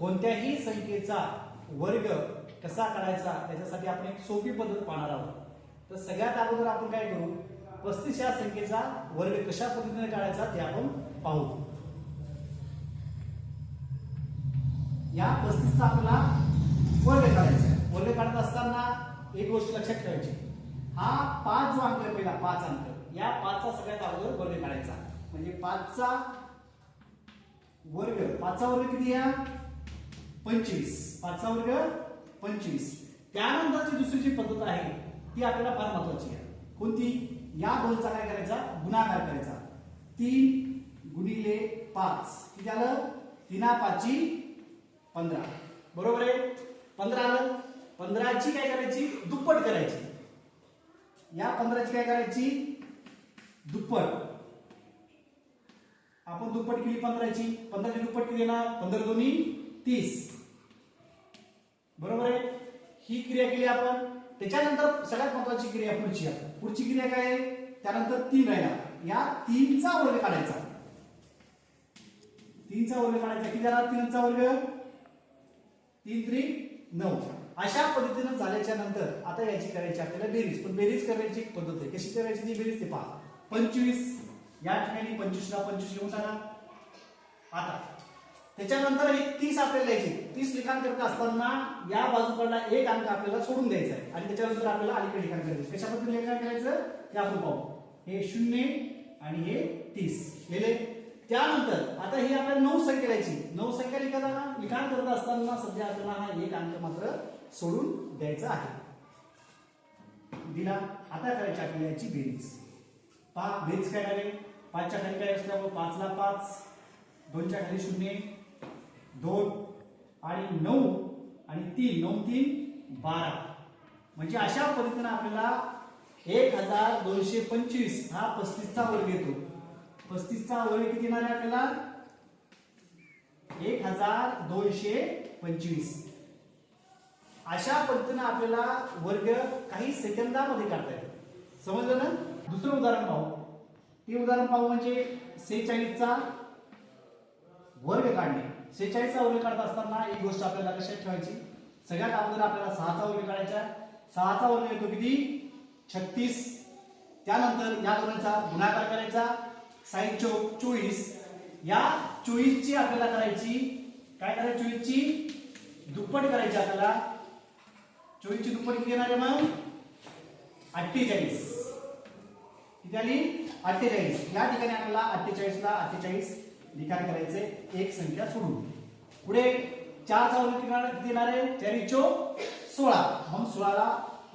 कोणत्याही संख्येचा वर्ग कसा काढायचा त्याच्यासाठी आपण एक सोपी पद्धत पाहणार आहोत. तर सगळ्यात अगोदर आपण काय करू? पस्तीस या संख्येचा वर्ग कशा पद्धतीने काढायचा ते आपण पाहू. या पस्तीसचा आपल्याला वर्ग काढायचा वर्ग काढत असताना एक गोष्ट लक्षात ठेवायची. हा पाच जो अंक पहिला पाच अंक. या पाचचा सगळ्यात अगोदर वर्ग काढायचा. म्हणजे पाचचा वर्ग पाचचा वर्ग किती या पंचवीस. पाचचा वर्ग पंचवीस. त्यानंतरची दुसरी जी पद्धत आहे ती आपल्याला फार महत्वाची आहे. कोणती? या दोनचा काय करायचा? गुणाकार करायचा. तीन गुणिले पाच. किती आलं? तीना पाचची पंधरा. बरोबर आहे? पंधरा आलं. पंधराची काय करायची? दुप्पट करायची. या पंधराची काय करायची? दुप्पट. आपण दुप्पट केली पंधराची. पंधराची दुप्पट केली ना? पंधरा दोन्ही तीस. बरोबर आहे? ही क्रिया केली आपण. त्याच्यानंतर सगळ्यात महत्वाची क्रिया पुढची आहे. पुढची क्रिया काय आहे? त्यानंतर तीन आहे या तीनचा वर्ग काढायचा. तीनचा वर्ग काढायचा. किती झाला? तीनचा वर्ग? तीन थ्री नऊ. अशा पद्धतीनं झाल्याच्यानंतर आता याची करायची आपल्याला बेरीज. पण बेरीज करायची एक पद्धत आहे. कशी करायची ती बेरीज ते पहा. पंचवीस. या ठिकाणी पंचवीसला पंचवीस घेऊन टाका आता. त्याच्यानंतर एक तीस आपल्याला यायची तीस लिखाण करत असताना या बाजूकडला एक अंक आपल्याला सोडून द्यायचा आहे. आणि त्याच्यानंतर आपल्याला अलीकडे लिखाण करायचं कशा पद्धतीने लिखाण करायचं? ते आपण पाहू हे शून्य आणि हे तीस. लिहिले? त्यानंतर आता ही आपल्याला नऊ संख्या लिहायची. नऊ संख्या लिखाताना लिखाण करत असताना सध्या आपल्याला हा एक अंक मात्र सोडून द्यायचा आहे. दिला. आता करायची आपल्याला याची बेरीज. पहा बेरीज काय झाली? पाचच्या खाली काय असल्यामुळे पाचला पाच दोनच्या खाली शून्य. दोन आणि नऊ आणि तीन नऊ तीन बारा. म्हणजे अशा पद्धतीनं आपल्याला एक हजार दोनशे पंचवीस हा पस्तीसचा वर्ग येतो. पस्तीसचा वर्ग किती येणार आहे आपल्याला? एक हजार दोनशे पंचवीस. अशा पद्धतीनं आपल्याला वर्ग काही सेकंदामध्ये काढता येतो. समजलं ना? दुसरं उदाहरण पाहू. ते उदाहरण पाहू म्हणजे सेहेचाळीसचा वर्ग काढणे. सेहेचाळीसचा उल्लेख काढत असताना एक गोष्ट आपल्याला लक्षात ठेवायची. सगळ्यात अगोदर आपल्याला सहाचा उल्लेख काढायचा सहाचा उल्लेख येतो किती? छत्तीस. त्यानंतर या दोन्हीचा गुणाकार करायचा. साईन चौक चोवीस. या चोवीसची आपल्याला करायची काय करायची चोवीसची? दुप्पट करायची आपल्याला. चोवीसची दुप्पट किती येणार आहे मग? अठ्ठेचाळीस. किती आली? अठ्ठेचाळीस. या ठिकाणी आपल्याला अठ्ठेचाळीस मी काय करायचे एक संख्या सोडून पुढे चारचा वर्ग देणार आहे? चारी चो सोळा. मग सोळाला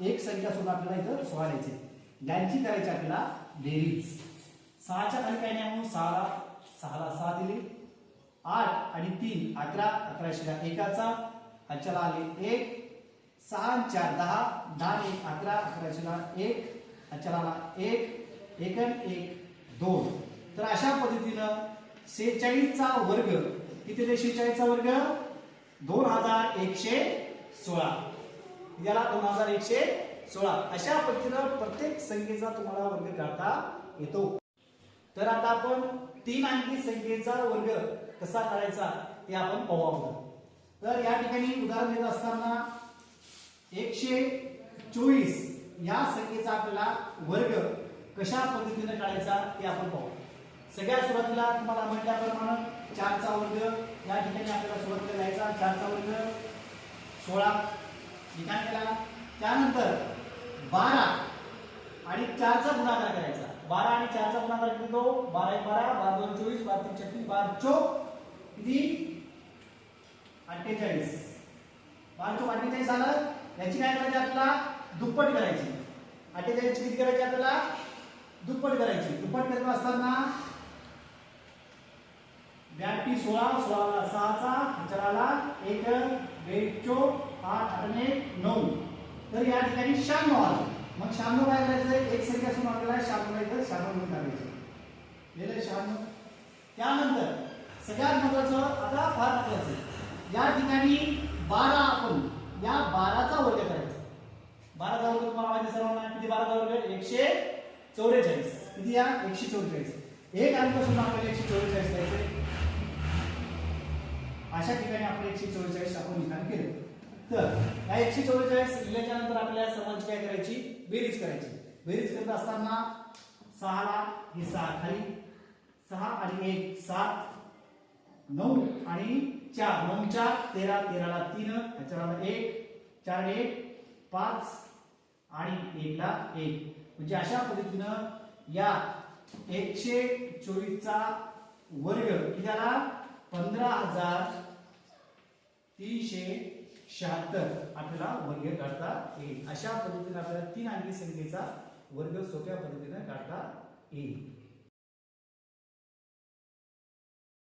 एक संख्या सोडून आपल्याला इथं सोळा द्यायचे यांची करायची आपल्याला बेरीज. सहाच्या खाली काय नाही म्हणून सहाला सहाला सहा दिली. आठ आणि तीन अकरा अकरा शिरा एकाचा अच्याला आले एक. सहा चार दहा. दहा एक अकरा अकरा शिरा एक. अच्याला आला एक. एक दोन. तर अशा पद्धतीनं सेहेचाळीसचा वर्ग. किती ते शेहेचाळीसचा वर्ग? दोन हजार एकशे सोळा. याला दोन हजार एकशे सोळा. अशा पद्धतीनं प्रत्येक संख्येचा तुम्हाला वर्ग काढता येतो. तर आता आपण तीन अंकी संख्येचा वर्ग कसा काढायचा ते आपण पाहू आहोत. तर या ठिकाणी उदाहरण देत असताना एकशे चोवीस या संख्येचा आपल्याला वर्ग कशा पद्धतीने काढायचा ते आपण पाहू. सगळ्या सुरुवातीला तुम्हाला म्हटल्याप्रमाणे चारचा वर्ग या ठिकाणी आपल्याला सुरुवातीला लिहायचा चारचा वर्ग सोळा लिखाण केला. त्यानंतर बारा आणि चारचा गुणाकार करायचा. बारा आणि चारचा गुणाकार घेतो बारा एक बारा बारा दोन चोवीस बारा तीन छत्तीस बारा चोक किती? अठ्ठेचाळीस. बारा चोक अठ्ठेचाळीस आलं याची काय करायची आपल्याला? दुप्पट करायची. अठ्ठेचाळीस किती करायची आपल्याला? दुप्पट करायची. दुप्पट करत असताना ब्याण्णव सोळा सोळाला सहाचा हजाराला एक बेचो आठ आणि नऊ. तर या ठिकाणी शहाण्णव आलं. मग शहाण्णव काय करायचं? एक संख्या असून आपल्याला शहाण्णव इथं शहाण्णव म्हणून टाकायचं लिहिलं शहाण्णव. त्यानंतर सगळ्यात महत्वाचं आता फार महत्वाचं या ठिकाणी बारा आपण या बाराचा वर्ग करायचा. बाराचा वर्ग तुम्हाला माहिती सर्वांना. किती बाराचा वर्ग? एकशे चौवेचाळीस किती या? एकशे चौवेचाळीस एक अंक सुद्धा आपल्याला एकशे चौवेचाळीस द्यायचे. अशा ठिकाणी आपण एकशे चौवेचाळीस आपण लिखाण केलं. तर या एकशे चौवेचाळीस लिहिल्याच्या नंतर आपल्याला सर्वांची काय करायची? बेरीज करायची. बेरीज करत असताना सहाला हे सहा खाली सहा आणि एक सात नऊ आणि चार. नऊ चार तेरा तेराला तीन त्याच्याला एक चार एक पाच आणि एकला एक. म्हणजे अशा पद्धतीनं या एकशे चोवीसचा वर्ग किती आला? पंधरा हजार तीनशे शहात्तर आपल्याला वर्ग काढता येईल. अशा पद्धतीने आपल्याला तीन अंकी संख्येचा वर्ग सोप्या पद्धतीने काढता येईल.